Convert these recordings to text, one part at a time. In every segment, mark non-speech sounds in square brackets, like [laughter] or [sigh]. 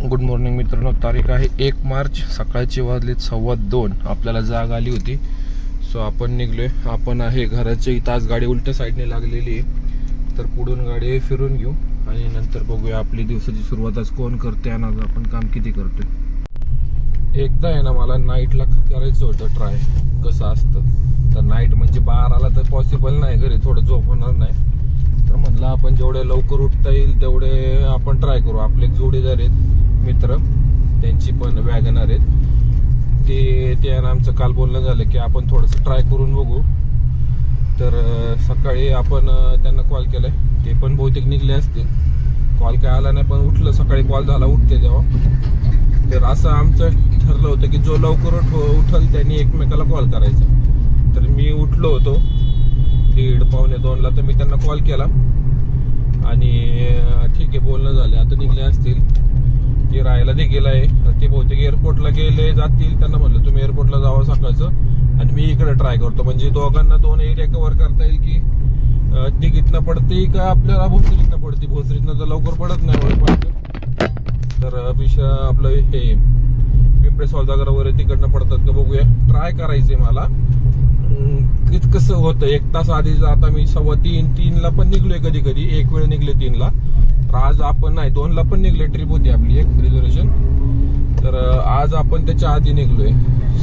Good morning मित्रांनो. तारीख आहे एक मार्च. सकाळची वाजले सव्वा दोन. आपल्याला जाग आली होती. सो आपण निघलोय. आपण आहे घराच्या इथं. आज गाडी उलट्या साईडने लागलेली आहे. तर पुढून गाडी फिरून घेऊ आणि नंतर बघूया आपली दिवसाची सुरुवात आज कोण करते आणि आज आपण काम किती करतोय. एकदा आहे ना मला नाईटला करायचं होतं ट्राय कसं असतं? तर नाईट म्हणजे बाराला तर पॉसिबल नाही. घरी थोडं झोप होणार नाही. तर म्हटलं आपण जेवढे लवकर उठता येईल तेवढे आपण ट्राय करू. आपले एक जोडीदार आहेत. मित्र त्यांची पण वॅगनर आहेत. ते ते आमचं काल बोलणं झालं की आपण थोडंसं ट्राय करून बघू. तर सकाळी आपण त्यांना कॉल केलाय. ते पण बहुतेक निघले असतील. कॉल काय आला नाही पण उठलं. सकाळी कॉल झाला उठते तेव्हा तर असं आमचं ठरलं होतं की जो लवकर उठ उठल त्यांनी एकमेकाला कॉल करायचा. तर मी उठलो होतो. दीड पावणे दोनला तर मी त्यांना कॉल केला. आणि ठीक आहे बोलणं झालं. आता निघले असतील. ती राहायला देखील आहे. ते बहुतेक एअरपोर्टला गेले जातील. त्यांना म्हणलं तुम्ही एअरपोर्टला जावं सकाळचं. आणि मी इकडे ट्राय करतो. म्हणजे दोघांना दोन एरिया कव्हर करता येईल की अं, पडते का आपल्याला? भोसरीतनं पडते. भोसरीतनं तर लवकर पडत नाही तर विषय आपलं हे पिंपळे सौदागर वगैरे तिकडनं पडतात का बघूया. ट्राय करायचंय मला. कसं होतं. एक तास आधी आता मी सव्वा तीन तीनला पण निघलोय कधी कधी एक वेळ निघले तीनला. तर आज आपण नाही दोनला पण निघले ट्रिप होती आपली एक रिझर्वेशन तर आज आपण त्याच्या आधी निघलोय.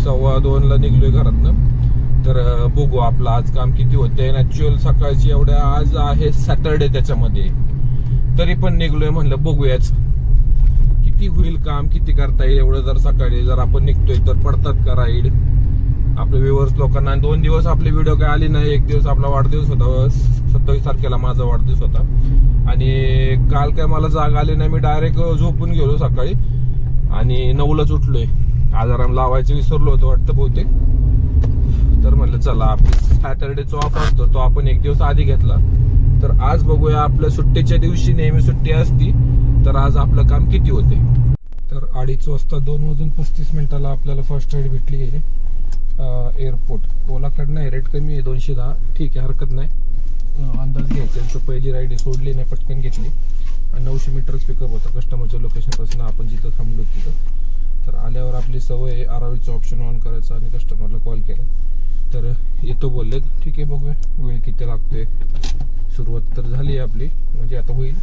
सव्वा दोनला निघलोय घरातनं. तर बघू आपलं आज काम किती होते ऍक्च्युअल सकाळची एवढ्या आज आहे सॅटरडे त्याच्यामध्ये. तरी पण निघलोय म्हणलं बघूयाच. किती होईल काम किती करता येईल एवढं जर सकाळी जर आपण निघतोय तर पडतात का राईड आपले व्ह्युअर्स लोकांना. आणि दोन दिवस आपले व्हिडिओ काय आले नाही एक दिवस आपला वाढदिवस होता. सत्तावीस तारखेला माझा वाढदिवस होता. आणि काल काय मला जागा आली नाही मी डायरेक्ट झोपून गेलो सकाळी. आणि नऊलाच उठलोय. आजाराम लावायचं विसरलो होतो वाटतं बहुतेक. तर म्हणलं चला आपली सॅटरडेचा ऑफ असतो. तो आपण एक दिवस आधी घेतला. तर आज बघूया आपल्या सुट्टीच्या दिवशी नेहमी सुट्टी असती तर आज आपलं काम किती होते? तर अडीच वाजता दोन वाजून पस्तीस मिनिटाला आपल्याला फर्स्ट एड भेटली आहे एअरपोर्ट ओलाकडनं आहे रेट कमी आहे दोनशे दहा. ठीक आहे हरकत नाही. अंदाज घ्यायचा यांचं पहिली राईड आहे सोडली नाही पटकन घेतली. आणि नऊशे मीटरच पिकअप होतं. कस्टमरच्या लोकेशनपासून आपण जिथं थांबलो तिथं. तर आल्यावर आपली सवय आहे आरावीचं ऑप्शन ऑन करायचं आणि कस्टमरला कॉल केला. तर येतो बोलले ठीक आहे बघूया. वेळ किती लागतोय? सुरुवात तर झाली आहे आपली. म्हणजे आता होईल.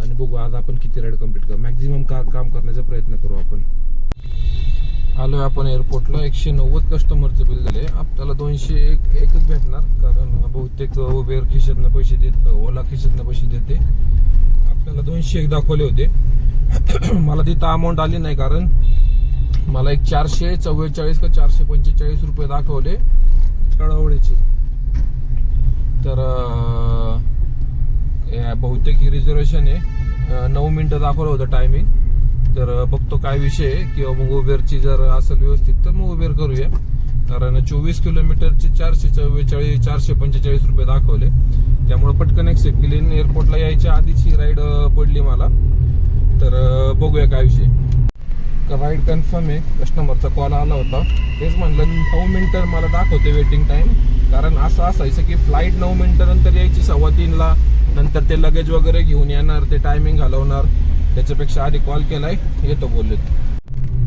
आणि बघू आज आपण किती राईड कंप्लीट करू. मॅक्झिमम का काम करण्याचा प्रयत्न करू आपण. आलोय आपण एअरपोर्टला एकशे नव्वद कस्टमरचं बिल झाले आपल्याला दोनशे एक एकच भेटणार. कारण बहुतेक उबेर खिशातनं पैसे देत ओला खिशातनं पैसे देते. आपल्याला दोनशे एक दाखवले होते. [clears throat] मला तिथं अमाऊंट आली नाही कारण मला एक चारशे चव्वेचाळीस का चारशे पंचेचाळीस रुपये दाखवले तळवडीचे तर या बहुतेक ही रिझर्वेशन आहे. नऊ मिनिटं दाखवलं होतं टायमिंग तर बघतो काय विषय आहे. किंवा मग उबेरची जर असेल व्यवस्थित तर मग उबेर करूया. कारण चोवीस किलोमीटरचे चारशे चव्वेचाळीस चारशे पंचेचाळीस रुपये दाखवले. त्यामुळे पटकन एक्सेप्ट केली आणि एअरपोर्टला यायच्या आधीच ही राईड पडली मला. तर बघूया काय विषय राईड कन्फर्म आहे? कस्टमरचा कॉल आला होता. तेच म्हणलं नऊ मिनटं मला दाखवते वेटिंग टाईम कारण असं असायचं की फ्लाईट नऊ मिनटानंतर यायची सव्वा तीनला. नंतर ते लगेज वगैरे घेऊन येणार ते टायमिंग घालवणार. त्याच्यापेक्षा आधी कॉल केलाय येतो बोललेत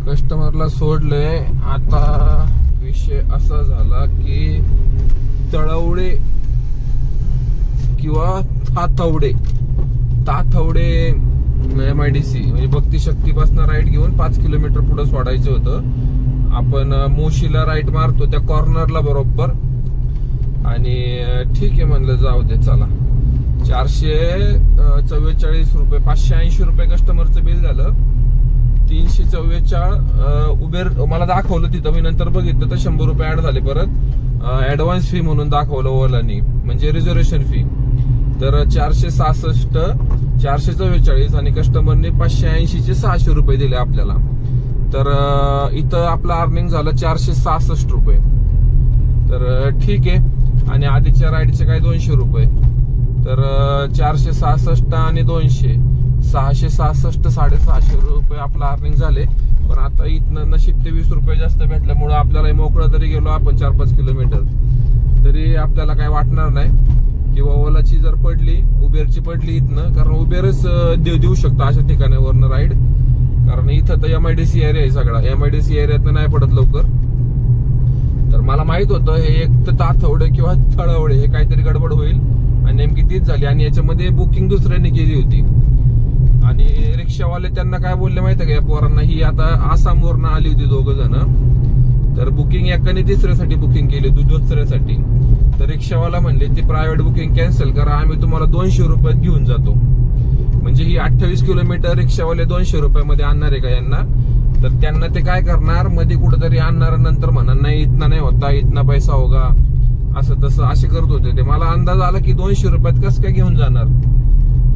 कस्टमरला सोडलंय. आता विषय असा झाला की तळवडे किंवा Tathawade Tathawade M I D C म्हणजे भक्तीशक्तीपासून राईट घेऊन पाच किलोमीटर पुढे सोडायचं होतं. आपण मोशीला राईट मारतो त्या कॉर्नरला बरोबर. आणि ठीक आहे म्हणलं जाऊ दे चला. चारशे चव्वेचाळीस रुपये पाचशे ऐंशी रुपये कस्टमरचं बिल झालं. तीनशे चव्वेचाळ उबेर मला दाखवलं तिथं मी नंतर बघितलं तर शंभर रुपये ऍड झाले परत. ऍडव्हान्स फी म्हणून दाखवलं ओलानी म्हणजे रिझर्वेशन फी तर चारशे सहासष्ट चारशे चव्वेचाळीस आणि कस्टमरने पाचशे ऐंशीचे सहाशे रुपये दिले आपल्याला. तर इथं आपलं अर्निंग झालं चारशे सहासष्ट रुपये. तर ठीक आहे. आणि आधीच्या राईडचे काय दोनशे रुपये? तर चारशे सहासष्ट आणि दोनशे. सहाशे सहासष्ट साडेसहाशे रुपये आपलं अर्निंग झाले. पण आता इथनं नशीब ते वीस रुपये जास्त भेटल्यामुळं आपल्याला मोकळं तरी गेलो आपण चार पाच किलोमीटर. तरी आपल्याला काय वाटणार नाही किंवा ओलाची जर पडली उबेरची पडली इथनं कारण उबेरच देऊ देऊ शकतो अशा ठिकाणावरनं राईड कारण इथं तर M I D C area आहे सगळा. एम आय डी सी एरियात नाही पडत लवकर. तर मला माहीत होतं हे एक तर ताथवडे किंवा थळवडे हे काहीतरी गडबड होईल. आणि नेमकी तीच झाली. आणि याच्यामध्ये बुकिंग दुसऱ्यांनी केली होती. आणि रिक्षावाले त्यांना काय बोलले माहिती का? या पोरांना ही आता आसामवरनं आली होती दोघं जण. तर बुकिंग एकाने तिसऱ्यासाठी बुकिंग केली होती दुसऱ्यासाठी. तर रिक्षावाला म्हणले ती प्रायव्हेट बुकिंग कॅन्सल करा आम्ही तुम्हाला दोनशे रुपयात घेऊन जातो. म्हणजे ही अठ्ठावीस किलोमीटर रिक्षावाले दोनशे रुपयामध्ये आणणार आहे का यांना? तर त्यांना ते काय करणार? मध्ये कुठेतरी आणणार नंतर म्हणणार नाही इतना नाही होता इथना पैसा होगा. असं तसं असे करत होते ते. मला अंदाज आला की दोनशे रुपयात कसं काय घेऊन जाणार?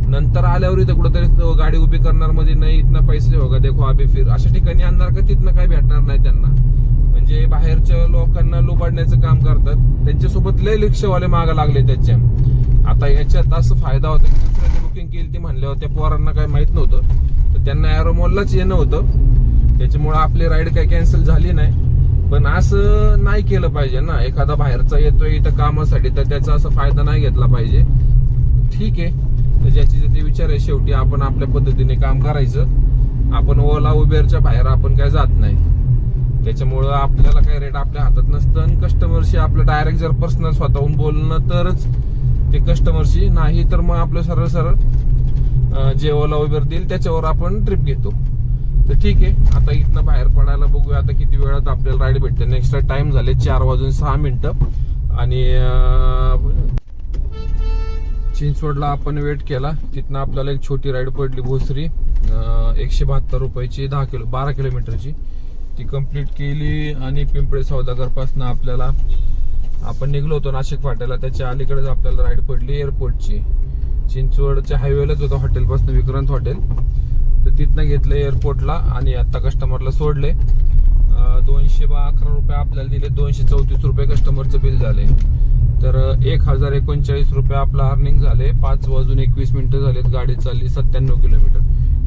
नंतर आल्यावर इथं कुठेतरी तो गाडी उभी करणार मध्ये नाही इथनं पैसे होगा देखो आबे फिर. अशा ठिकाणी आणणार का तिथनं काय भेटणार नाही त्यांना? म्हणजे बाहेरच्या लोकांना लुबाडण्याचं काम करतात. त्यांच्यासोबत लय रिक्षावाले मागा लागले त्याच्या. आता याच्यात असं फायदा होता की दुसऱ्याने बुकिंग केली ती म्हणल्यावर त्या पोरांना काही माहीत नव्हतं. तर त्यांना ॲरोमॉललाच येणं होतं. त्याच्यामुळे आपली राईड काही कॅन्सल झाली नाही. पण असं नाही केलं पाहिजे ना. एखादा बाहेरचा येतोय इथं कामासाठी तर त्याचा असा फायदा नाही घेतला पाहिजे. ठीक आहे. तर ज्याची ज्याचे विचार आहे शेवटी आपण आपल्या पद्धतीने काम करायचं. आपण ओला उबेरच्या बाहेर आपण काय जात नाही. त्याच्यामुळं आपल्याला काही रेट आपल्या हातात नसतं आणि कस्टमरशी आपलं डायरेक्ट जर पर्सनल स्वतःहून बोलणं तरच ते कस्टमरशी नाही तर मग आपलं सरळ सरळ जे ओला उबेर देईल त्याच्यावर आपण ट्रिप घेतो. तर ठीक आहे आता इथनं बाहेर पडायला बघूया आता किती वेळात आपल्याला राईड भेटते. नेक्स्ट टाइम झाले चार वाजून सहा मिनटं. आणि चिंचवडला आपण वेट केला. तिथनं आपल्याला एक छोटी राईड पडली भोसरी. एकशे बहात्तर रुपयाची दहा किलो बारा किलोमीटरची. ती कंप्लीट केली आणि पिंपळे सौदागरपासून आपल्याला आपण निघलो होतो नाशिक फाट्याला. त्याच्या अलीकडेच आपल्याला राईड पडली एअरपोर्टची चिंचवडच्या हायवेलाच होतं हॉटेलपासून विक्रांत हॉटेल तर तिथनं घेतलं एअरपोर्टला आणि आता कस्टमरला सोडले. दोनशे बा अकरा रुपये आपल्याला दिले. दोनशे चौतीस रुपये कस्टमरचं बिल झाले. तर एक हजार एकोणचाळीस रुपये आपला अर्निंग झाले. पाच वाजून एकवीस मिनिटं झालेत. गाडी चालली सत्त्याण्णव किलोमीटर.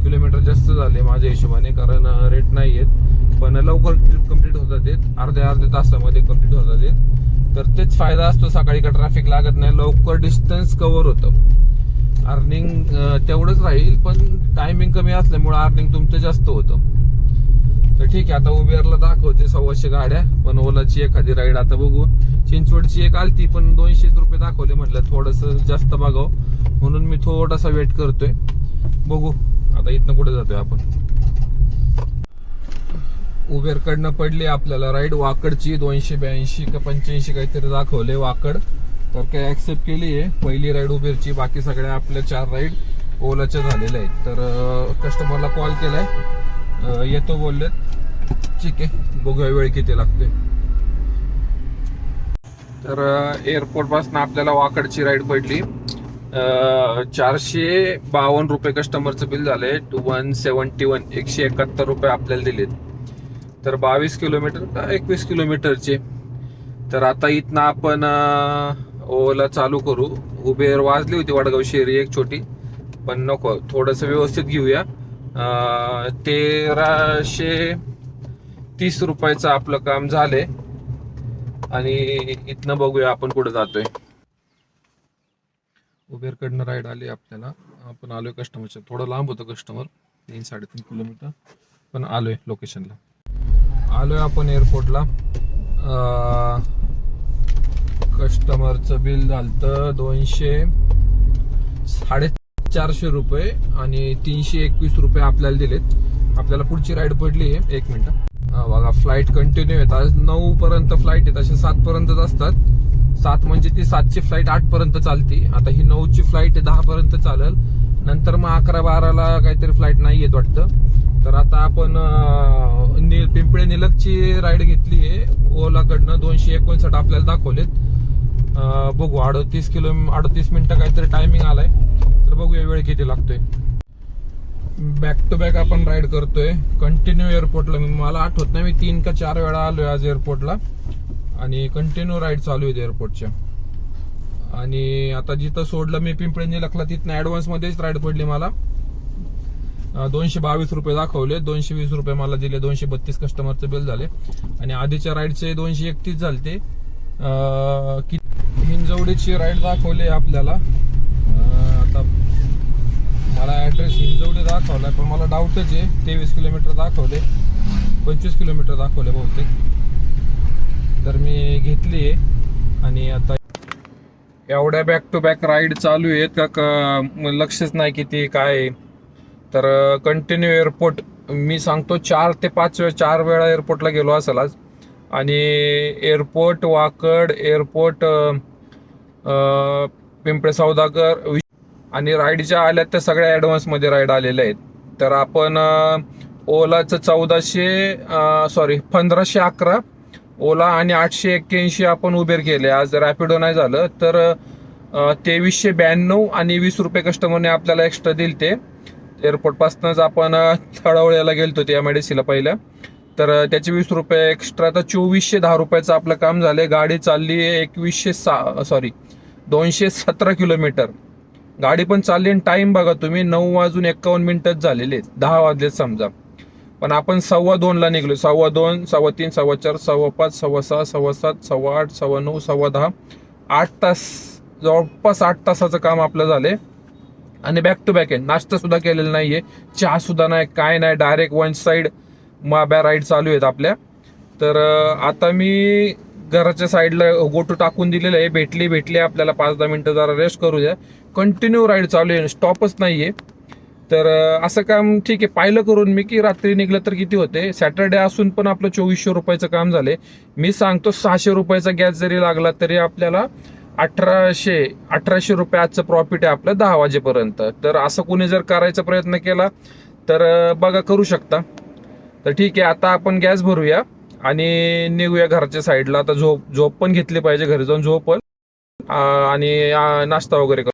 किलोमीटर जास्त झाले माझ्या हिशोबाने कारण रेट नाही आहेत पण लवकर ट्रिप कंप्लीट होतात येत. अर्ध्या अर्ध्या तासामध्ये कंप्लीट होतात येत. तर तेच फायदा असतो. सकाळी का ट्रॅफिक लागत नाही. लवकर डिस्टन्स कव्हर होतं. अर्निंग तेवढंच राहील पण टायमिंग कमी असल्यामुळे अर्निंग तुमचं जास्त होतं. तर ठीक आहे आता उबेरला दाखवते सव्वाशे गाड्या पण ओलाची एखादी राईड आता बघू चिंचवडची एक आलती पण दोनशे रुपये दाखवले म्हटलं थोडस जास्त बघावं. म्हणून मी थोडासा वेट करतोय. बघू आता इथनं कुठे जातोय आपण. उबेर कडनं पडली आपल्याला राईड वाकडची दोनशे ब्याऐंशी का पंच्याऐंशी काहीतरी दाखवले वाकड. तर काय ऍक्सेप्ट केली आहे. पहिली राईड उबेरची बाकी सगळ्या आपल्या चार राईड ओलाच्या झालेल्या आहेत. तर कस्टमरला कॉल केलाय. आहे येतो बोलले ठीक आहे. बघूया वेळ किती लागते. तर एअरपोर्टपासून आपल्याला वाकडची राईड पडली. चारशे बावन्न रुपये कस्टमरचं बिल झालंय. वन सेवन्टी वन एकशे एकाहत्तर रुपये आपल्याला दिलेत. तर बावीस किलोमीटर का एकवीस किलोमीटरचे. तर आता इथनं आपण ओला चालू करू. उबेर वाजली होती वडगाव शेरी एक छोटी. पण नको थोडस व्यवस्थित घेऊया. तेराशे तीस रुपयाचं आपलं काम झालंय. आणि इथनं बघूया आपण कुठे जातोय. उबेर कडनं राईड आली आपल्याला. आपण आलोय कस्टमरच्या थोडं लांब होतं कस्टमर तीन साडेतीन किलोमीटर. पण आलोय लोकेशनला आलोय आपण एअरपोर्टला कस्टमरचं बिल झालं दोनशे साडे चारशे रुपये आणि तीनशे एकवीस रुपये आपल्याला दिलेत. आपल्याला पुढची राईड पडली आहे. एक मिनिट. हा बघा फ्लाईट कंटिन्यू आहेत आज नऊ पर्यंत फ्लाईट आहेत असे सात पर्यंतच असतात. सात म्हणजे ती सातची फ्लाईट आठ पर्यंत चालती. आता ही नऊची फ्लाईट दहा पर्यंत चालेल. नंतर मग अकरा बाराला काहीतरी फ्लाईट नाही येत वाटतं. तर आता आपण पिंपळे निलगची राईड घेतली आहे. ओलाकडनं दोनशे एकोणसाठ आपल्याला दाखवलेत. बघू अडतीस किलो अडतीस मिनिटं काहीतरी टायमिंग आलाय. तर बघूया वेळ किती लागतोय. बॅक टू बॅक आपण राईड करतोय. कंटिन्यू एअरपोर्टला मला आठवत नाही मी तीन का चार वेळा आलोय आज एअरपोर्टला आणि कंटिन्यू राईड चालू आहेत एअरपोर्टच्या आणि आता जिथं सोडलं मी पिंपळी लखला तिथनं ऍडव्हान्स मध्येच राईड पडली मला. दोनशे बावीस रुपये दाखवले. दोनशे वीस रुपये मला दिले. दोनशे बत्तीस कस्टमरचे बिल झाले. आणि आधीच्या राईडचे दोनशे एकतीस झाले ते कि हिंजवडीची राईड दाखवली आपल्याला. आता मला ॲड्रेस हिंजवडी दाखवला पण मला डाऊटच आहे. तेवीस किलोमीटर दाखवले. पंचवीस किलोमीटर दाखवले बहुतेक. तर मी घेतली आहे. आणि आता एवढ्या बॅक टू बॅक राईड चालू आहेत का लक्षच नाही किती काय आहे. तर कंटिन्यू एअरपोर्ट मी सांगतो चार ते पाच वेळ चार वेळा एअरपोर्टला गेलो असेल आज. आणि एअरपोर्ट वाकड एअरपोर्ट पिंपळे सौदागर आणि राईडच्या आल्या त्या सगळ्या ॲडव्हान्समध्ये राईड आलेल्या आहेत. तर आपण ओलाचं चौदाशे सॉरी पंधराशे अकरा ओला आणि आठशे एक्क्याऐंशी आपण उबेर केले. आज रॅपिडो नाही झालं तर तेवीसशे ब्याण्णव आणि वीस रुपये कस्टमरने आपल्याला एक्स्ट्रा दिले ते. एअरपोर्टपासूनच आपण थळवळ्याला गेलतो ते एम आय डी सीला पहिल्या. तर त्याचे वीस रुपये एक्स्ट्रा तर चोवीसशे दहा रुपयाचं आपलं काम झालं गाडी चालली आहे एकवीसशे सा सॉरी दोनशे सतरा किलोमीटर. गाडी पण चालली आणि टाईम बघा तुम्ही नऊ वाजून एक्कावन्न मिनटंच झालेले आहेत. दहा वाजलेत समजा. पण आपण सव्वा दोनला निघलो. सव्वा दोन सव्वा तीन सव्वा चार सव्वा पाच सव्वा सहा सव्वा सात सव्वा आठ सव्वा नऊ सव्वा दहा. आठ तास जवळपास आठ तासाचं काम आपलं झालंय. आणि बॅक टू बॅक आहे. नाश्ता सुद्धा केलेला आहे चहा सुद्धा नाही काय नाही. डायरेक्ट वन साईड माब्या राईड चालू आहेत आपल्या. तर आता मी घराच्या साईडला गोटू टाकून दिलेलं आहे. भेटली भेटली. आपल्याला पाच दहा मिनटं जरा रेस्ट करू द्या कंटिन्यू राईड चालू आहे. स्टॉपच नाहीये. तर असं काम ठीक आहे. पाहिलं करून मी की रात्री निघलं तर किती होते? सॅटर्डे असून पण आपलं चोवीसशे रुपयाचं काम झाले मी सांगतो सहाशे रुपयाचा गॅस जरी लागला तरी आपल्याला अठराशे अठराशे रुपये आजचं प्रॉफिट आहे आपलं दहा वाजेपर्यंत. तर असं कोणी जर करायचा प्रयत्न केला तर बघा करू शकता. तर ठीक आहे. आता आपण गॅस भरूया. आणि निघूया घरच्या साईडला आता झोप झोप पण घेतली पाहिजे घरी जाऊन झोप पण. आणि नाश्ता वगैरे करू.